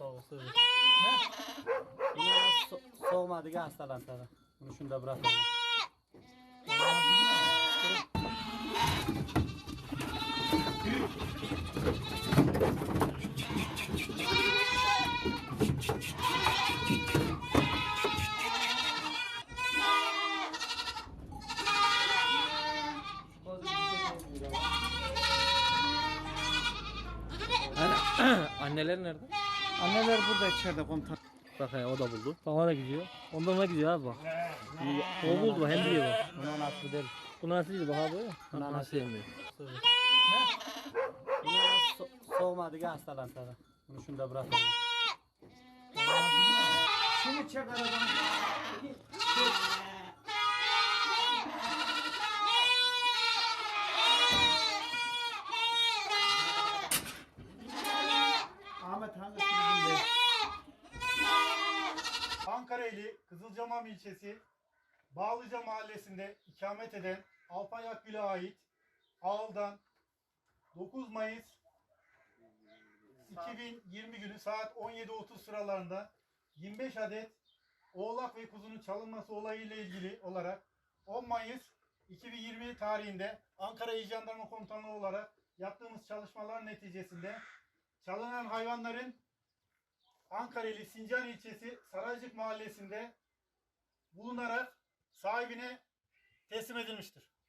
soğuk sığır. Buna so soğumadı ki. Bunu şunda bırakalım. Anneler nerede? Anneler burada içeride komutan. Bak he, o da buldu. Bak ona gidiyor. Ondan ona gidiyor abi bak. O buldu bak hem biliyor bak. Buna nasıl değil. Bu nasıl değil bak abi. Buna nasıl yemiyor. Buna so soğumadı ki hastalandı. Bunu şunda bırakalım. Şunu çek aradan. Ankara ili Kızılcamam ilçesi Bağlıca mahallesinde ikamet eden Alpay Akgül'e ait Ağıl'dan 9 Mayıs 2020 günü saat 17.30 sıralarında 25 adet oğlak ve kuzunun çalınması olayıyla ilgili olarak 10 Mayıs 2020 tarihinde Ankara İl Jandarma Komutanlığı olarak yaptığımız çalışmalar neticesinde çalınan hayvanların Ankara ili Sincan ilçesi Saraycık mahallesinde bulunarak sahibine teslim edilmiştir.